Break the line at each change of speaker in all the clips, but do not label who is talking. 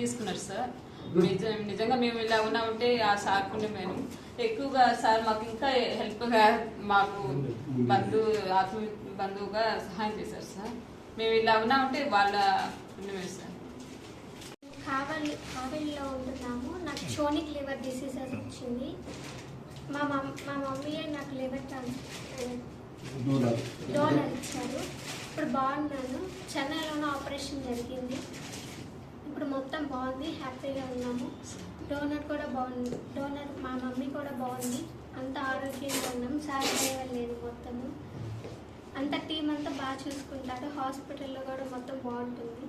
తీసుకున్నారు సార్. నిజం నిజంగా మేము ఇలా ఉన్నా ఉంటే ఆ సార్ కుండే మేము ఎక్కువగా సార్ మాకు ఇంకా హెల్ప్గా మాకు బంధు ఆత్మ బంధువుగా సహాయం చేశారు సార్. మేము ఇలా ఉన్నా ఉంటే వాళ్ళ పుణ్యమే సార్.
కావలి కావలిలో ఉంటున్నాము. నాకు చోనిక్ లివర్ డిసీజ్ అది వచ్చింది. మా మమ్ మా మమ్మీయే నాకు లివర్ డోనర్ ఇచ్చారు. ఇప్పుడు బాగున్నాను. చెన్నైలోనే ఆపరేషన్ జరిగింది. ఇప్పుడు మొత్తం బాగుంది హ్యాపీగా ఉన్నాము. డోనర్ కూడా బాగుంది. డోనర్ మా మమ్మీ కూడా బాగుంది. అంత ఆరోగ్యంగా ఉన్నాం. సార్ లేదు మొత్తము. అంత టీం అంతా బాగా చూసుకుంటారు. హాస్పిటల్లో కూడా మొత్తం బాగుంటుంది.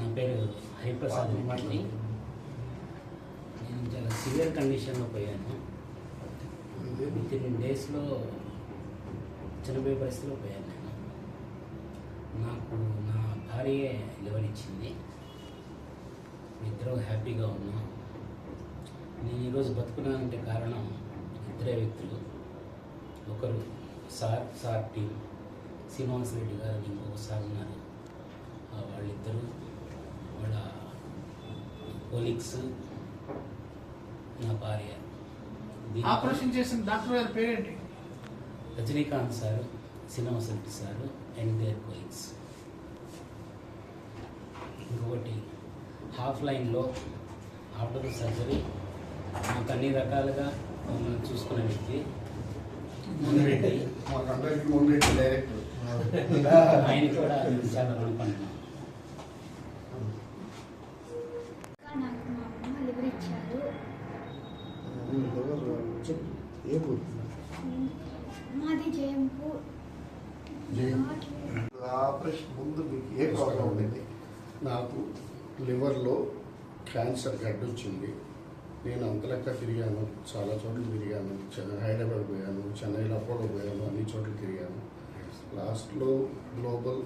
నా పేరు హరిప్రసాద్ నేను చాలా సివియర్ కండిషన్లో పోయాను. విత్ ఇన్ డేస్లో చనిపోయే పరిస్థితిలో పోయాను. నాకు నా భార్య లివర్ ఇచ్చింది ఇద్దరు హ్యాపీగా ఉన్నాం. నేను ఈరోజు బతుకున్నానంటే కారణం ఇద్దరే వ్యక్తులు. ఒకరు sir sir team Srinivas Reddy garu ఇంకొక సార్ ఉన్నారు. వాళ్ళిద్దరూ వాళ్ళ కొలీగ్స్ నా భార్య.
ఆపరేషన్ చేసిన డాక్టర్ గారి పేరేంటి?
Rajinikanth sir Srinivas Reddy sir. And their colleagues ఇంకొకటి హాఫ్ లైన్లో ఆఫ్టర్ సర్జరీ మాకు అన్ని రకాలుగా మమ్మల్ని చూసుకునే వ్యక్తి. ఆయన కూడా
ఊరు?
మాది జయంపు
జయం. ఆపరేషన్ ముందు మీకు ఏ ప్రాబ్లం ఉండేది నాకు లివర్లో క్యాన్సర్ గడ్డు వచ్చింది నేను అంతలెక్క తిరిగాను చాలా చోట్ల తిరిగాను. చెన్నై హైదరాబాద్ పోయాను చెన్నైలో అపోలో పోయాను అన్ని చోట్ల తిరిగాను. లాస్ట్లో గ్లోబల్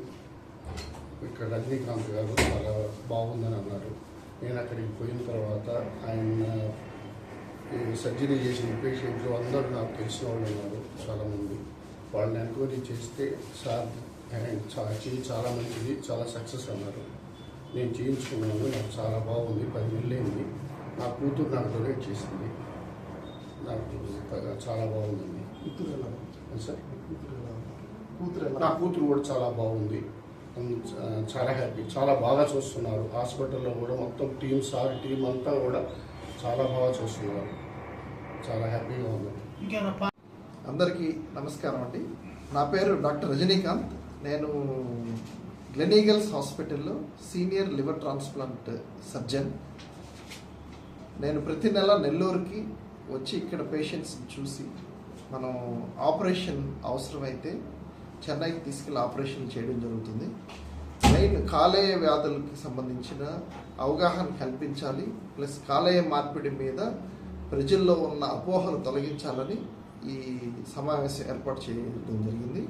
ఇక్కడ రజనీకాంత్ గారు చాలా బాగుందని అన్నారు. నేను అక్కడికి పోయిన తర్వాత ఆయన సర్జరీ చేసిన పేషెంట్లు అందరూ నాకు తెలిసిన వాళ్ళు ఉన్నారు చాలామంది. వాళ్ళని ఎంక్వైరీ చేస్తే సార్ ఆయన చా- చెయ్యి చాలా మంచిది చాలా సక్సెస్ అన్నారు. నేను చేయించుకున్నాను నాకు చాలా బాగుంది పది నెలలైంది నా కూతురు నాకు డొనేట్ చేసింది. నాకు చాలా బాగుందండి.
కూతురు ఎలా
సార్?
కూతురు
నా కూతురు కూడా చాలా బాగుంది. చాలా హ్యాపీ చాలా బాగా చూస్తున్నారు. హాస్పిటల్లో కూడా మొత్తం టీం సార్ టీం అంతా కూడా చాలా బాగా చూస్తున్నారు. చాలా హ్యాపీగా ఉంది.
అందరికీ నమస్కారం అండి. నా పేరు డాక్టర్ రజనీకాంత్. నేను గ్లెనీగల్స్ హాస్పిటల్లో సీనియర్ లివర్ ట్రాన్స్ప్లాంట్ సర్జన్. నేను ప్రతి నెల నెల్లూరుకి వచ్చి ఇక్కడ పేషెంట్స్ చూసి మనం ఆపరేషన్ అవసరమైతే చెన్నైకి తీసుకెళ్ళి ఆపరేషన్ చేయడం జరుగుతుంది. మెయిన్ కాలేయ వ్యాధులకి సంబంధించిన అవగాహన కల్పించాలి. ప్లస్ కాలేయ మార్పిడి మీద ప్రజల్లో ఉన్న అపోహలు తొలగించాలని ఈ సమావేశం ఏర్పాటు చేయడం జరిగింది.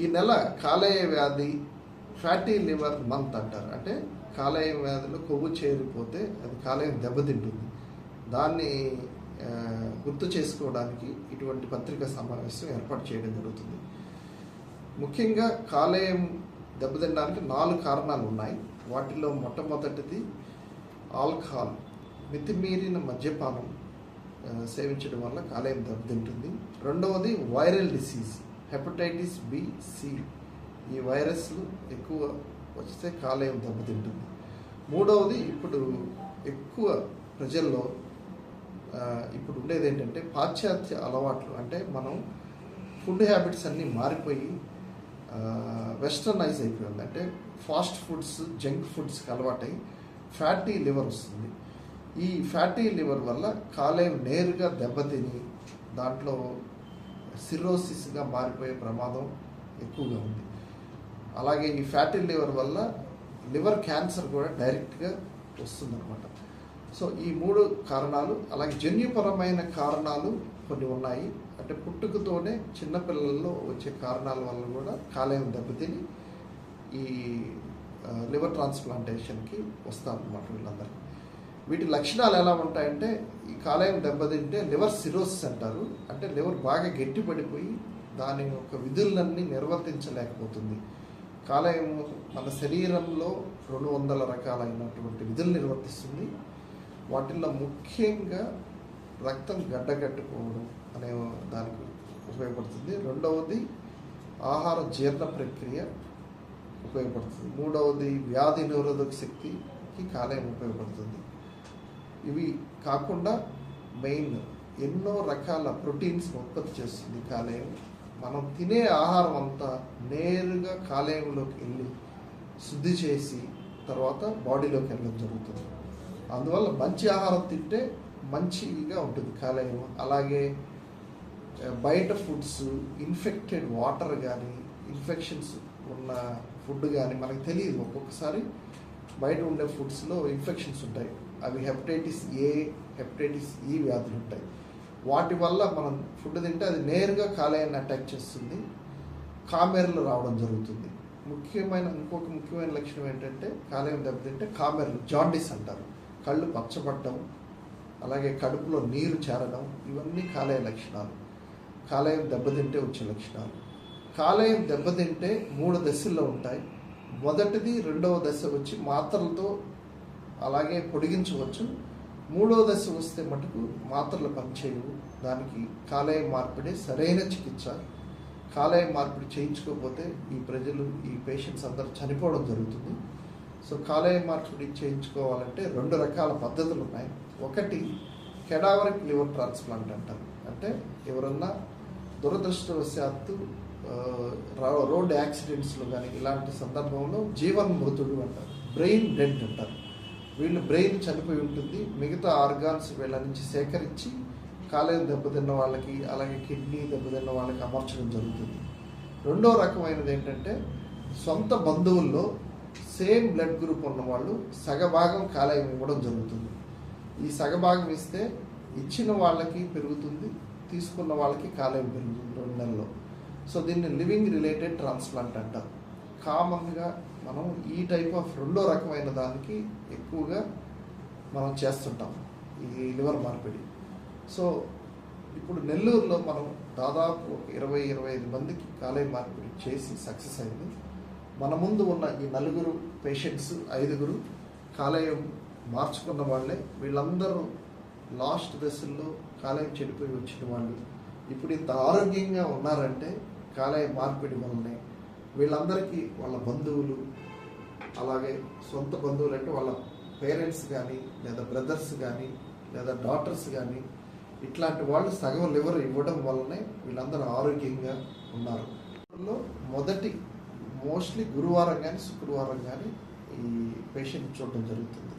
ఈ నెల కాలేయ వ్యాధి ఫ్యాటీ లివర్ మంత్ అంటారు. అంటే కాలేయం వ్యాధిలో కొవ్వు చేరిపోతే అది కాలేయం దెబ్బతింటుంది. దాన్ని గుర్తు చేసుకోవడానికి ఇటువంటి పత్రికా సమావేశం ఏర్పాటు చేయడం జరుగుతుంది. ముఖ్యంగా కాలేయం దెబ్బతినడానికి నాలుగు కారణాలు ఉన్నాయి. వాటిలో మొట్టమొదటిది ఆల్కహాల్ మితిమీరిన మద్యపానం సేవించడం వల్ల కాలేయం దెబ్బతింటుంది రెండవది viral disease hepatitis B C. ఈ వైరస్లు ఎక్కువ వస్తే కాలేయం దెబ్బతింటుంది. మూడవది ఇప్పుడు ఎక్కువ ప్రజల్లో ఇప్పుడు ఉండేది ఏంటంటే పాశ్చాత్య అలవాట్లు. అంటే మనం ఫుడ్ హ్యాబిట్స్ అన్నీ మారిపోయి వెస్టర్నైజ్ అయిపోయింది అంటే ఫాస్ట్ ఫుడ్స్ జంక్ ఫుడ్స్కి అలవాటై ఫ్యాటీ లివర్ వస్తుంది. ఈ ఫ్యాటీ లివర్ వల్ల కాలేయం నేరుగా దెబ్బతిని దాంట్లో సిరోసిస్గా మారిపోయే ప్రమాదం ఎక్కువగా ఉంది. అలాగే ఈ ఫ్యాటీ లివర్ వల్ల లివర్ క్యాన్సర్ కూడా డైరెక్ట్గా వస్తుందన్నమాట. సో ఈ మూడు కారణాలు అలాగే జన్యుపరమైన కారణాలు కొన్ని ఉన్నాయి. అంటే పుట్టుకతోనే చిన్నపిల్లల్లో వచ్చే కారణాల వల్ల కూడా కాలేయం దెబ్బతిని ఈ లివర్ ట్రాన్స్ప్లాంటేషన్కి వస్తారన్నమాట వీళ్ళందరికీ వీటి లక్షణాలు ఎలా ఉంటాయంటే ఈ కాలేయం దెబ్బతింటే లివర్ సిరోసిస్ అంటారు. అంటే లివర్ బాగా గట్టిపడిపోయి దాని యొక్క విధులన్నీ నిర్వర్తించలేకపోతుంది. కాలేయం మన శరీరంలో రెండు వందల రకాలైనటువంటి విధులు నిర్వర్తిస్తుంది. వాటిల్లో ముఖ్యంగా రక్తం గడ్డగట్టుకోవడం అనే దానికి ఉపయోగపడుతుంది. రెండవది ఆహార జీర్ణ ప్రక్రియ ఉపయోగపడుతుంది. మూడవది వ్యాధి నిరోధక శక్తికి కాలేయం ఉపయోగపడుతుంది. ఇవి కాకుండా మెయిన్ ఎన్నో రకాల ప్రోటీన్స్ ఉత్పత్తి చేస్తుంది కాలేయం. మనం తినే ఆహారం అంతా నేరుగా కాలేయంలోకి వెళ్ళి శుద్ధి చేసి తర్వాత బాడీలోకి వెళ్ళడం జరుగుతుంది. అందువల్ల మంచి ఆహారం తింటే మంచిగా ఉంటుంది కాలేయం. అలాగే బయట ఫుడ్స్ ఇన్ఫెక్టెడ్ వాటర్ కానీ ఇన్ఫెక్షన్స్ ఉన్న ఫుడ్ కానీ మనకు తెలియదు ఒక్కొక్కసారి. బయట ఉండే ఫుడ్స్లో ఇన్ఫెక్షన్స్ ఉంటాయి. అవి హెపటైటిస్ ఏ హెపటైటిస్ ఈ వ్యాధులు ఉంటాయి. వాటి వల్ల మనం ఫుడ్ తింటే అది నేరుగా కాలేయాన్ని అటాక్ చేస్తుంది. కామెర్లు రావడం జరుగుతుంది. ముఖ్యమైన ఇంకొక ముఖ్యమైన లక్షణం ఏంటంటే కాలేయం దెబ్బతింటే కామెర్లు జాండీస్ అంటారు. కళ్ళు పచ్చబడడం అలాగే కడుపులో నీరు చేరడం ఇవన్నీ కాలేయ లక్షణాలు. కాలేయం దెబ్బతింటే వచ్చే లక్షణాలు. కాలేయం దెబ్బతింటే మూడు దశల్లో ఉంటాయి. మొదటిది రెండవ దశ వచ్చి మాత్రలతో అలాగే పొడిగించవచ్చు. మూడో దశ వస్తే మటుకు మాత్రలు పనిచేయవు. దానికి కాలేయ మార్పిడి సరైన చికిత్స. కాలేయ మార్పిడి చేయించుకోకపోతే ఈ ప్రజలు ఈ పేషెంట్స్ అందరూ చనిపోవడం జరుగుతుంది. సో కాలేయ మార్పిడి చేయించుకోవాలంటే రెండు రకాల పద్ధతులు ఉన్నాయి. ఒకటి కెడావరిక్ లివర్ ట్రాన్స్ప్లాంట్ అంటారు అంటే ఎవరన్నా దురదృష్టవశాత్తు రోడ్ యాక్సిడెంట్స్లో కానీ ఇలాంటి సందర్భంలో జీవన్ మృతుడు అంటారు బ్రెయిన్ డెడ్ అంటారు వీళ్ళు బ్రెయిన్ చనిపోయి ఉంటుంది. మిగతా ఆర్గాన్స్ వీళ్ళ నుంచి సేకరించి కాలేయం దెబ్బతిన్న వాళ్ళకి అలాగే కిడ్నీ దెబ్బతిన్న వాళ్ళకి అమర్చడం జరుగుతుంది. రెండో రకమైనది ఏంటంటే సొంత బంధువుల్లో సేమ్ బ్లడ్ గ్రూప్ ఉన్న వాళ్ళు సగభాగం కాలేయం ఇవ్వడం జరుగుతుంది. ఈ సగభాగం ఇస్తే ఇచ్చిన వాళ్ళకి పెరుగుతుంది తీసుకున్న వాళ్ళకి కాలేయం పెరుగుతుంది రెండు నెలల్లో. సో దీన్ని లివింగ్ రిలేటెడ్ ట్రాన్స్ప్లాంట్ అంటారు కామన్గా మనం ఈ టైప్ ఆఫ్ రెండో రకమైన దానికి ఎక్కువగా మనం చేస్తుంటాం. ఈ లివర్ మార్పిడి. సో ఇప్పుడు నెల్లూరులో మనం దాదాపు ఇరవై ఇరవై ఐదు మందికి కాలేయ మార్పిడి చేసి సక్సెస్ అయింది. మన ముందు ఉన్న ఈ నలుగురు పేషెంట్స్ ఐదుగురు కాలేయం మార్చుకున్న వాళ్ళే. వీళ్ళందరూ లాస్ట్ దశల్లో కాలేయం చెడిపోయి వచ్చిన వాళ్ళు. ఇప్పుడు ఇంత ఆరోగ్యంగా ఉన్నారంటే కాలేయ మార్పిడి వల్లనే వీళ్ళందరికీ వాళ్ళ బంధువులు అలాగే సొంత బంధువులు అంటే వాళ్ళ పేరెంట్స్ కానీ లేదా బ్రదర్స్ కానీ లేదా డాటర్స్ కానీ ఇట్లాంటి వాళ్ళు సగం లివర్ ఇవ్వడం వల్లనే వీళ్ళందరూ ఆరోగ్యంగా ఉన్నారు. మొదటి మోస్ట్లీ గురువారం కానీ శుక్రవారం కానీ ఈ పేషెంట్ చూడడం జరుగుతుంది.